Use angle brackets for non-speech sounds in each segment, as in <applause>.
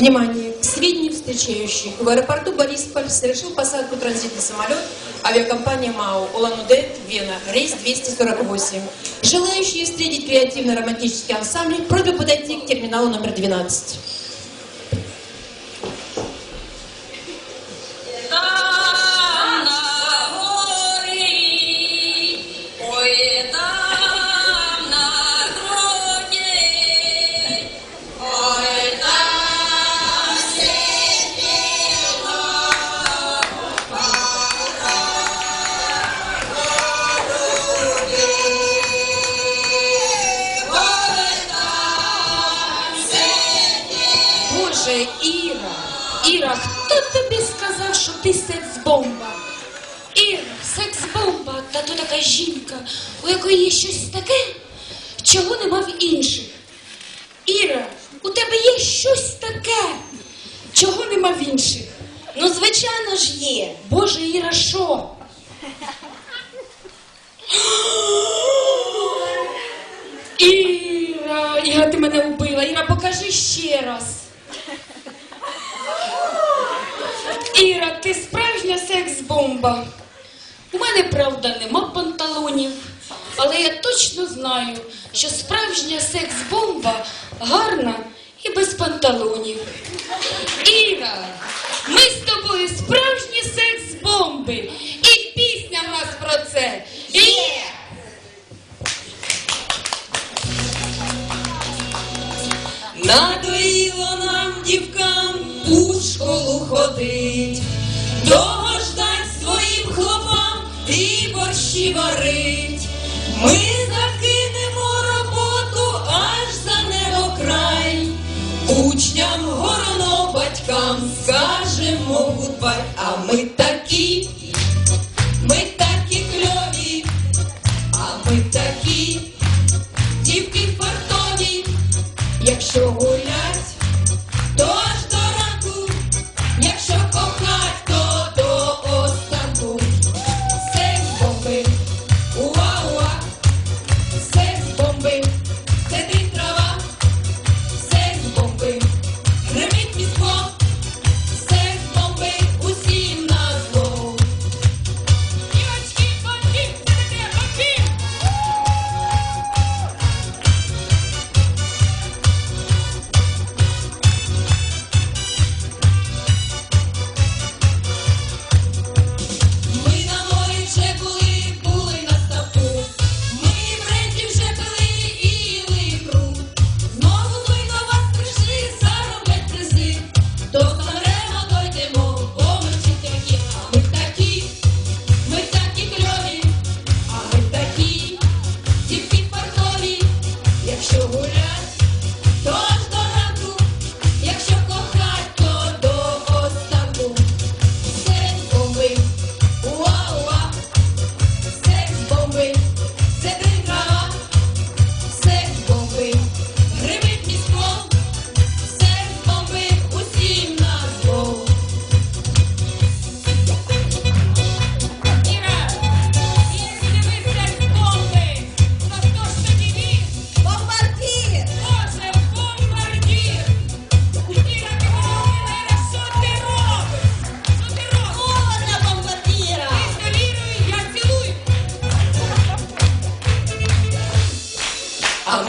Внимание! К сведению встречающих, в аэропорту Борисполь совершил посадку транзитный самолет авиакомпания МАУ Улан-Удэ, Вена, рейс 248. Желающие встретить креативно-романтический ансамбль, просьба подойти к терминалу номер 12. Боже, Іра, Іра, хто тобі сказав, що ти секс-бомба? Іра, секс-бомба, та то така жінка, у якої є щось таке, чого нема в інших. Іра, у тебе є щось таке, чого нема в інших. Ну, звичайно ж є. Боже, Іра, що? <gasps> Іра, Іра, ти мене вбила. Іра, покажи ще раз. Іра, ти справжня секс-бомба. У мене, правда, нема панталонів, але я точно знаю, що справжня секс-бомба гарна і без панталонів. Іра, ми з тобою справжні секс-бомби. І пісня в нас про це. Є! Надоїло нам дівкам у школу ходить, довго ждать своїм хлопам і борщі варить. Ми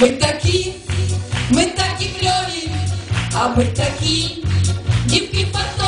ми такі, ми такі кльові, а ми такі, дівки фартові.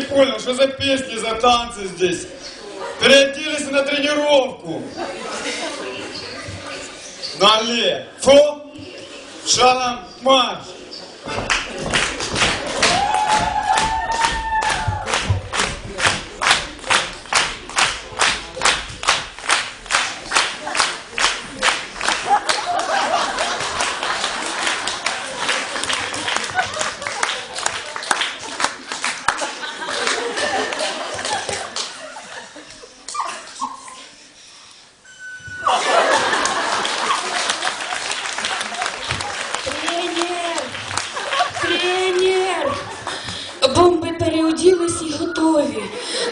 Понял, что за песни, за танцы здесь. Переоделись на тренировку. Налево, шагом марш.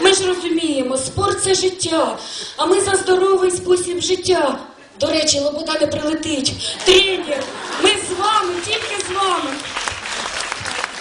Ми ж розуміємо, спорт це життя, а ми за здоровий спосіб життя. До речі, лобода не прилетить. Тренер, ми з вами, тільки з вами.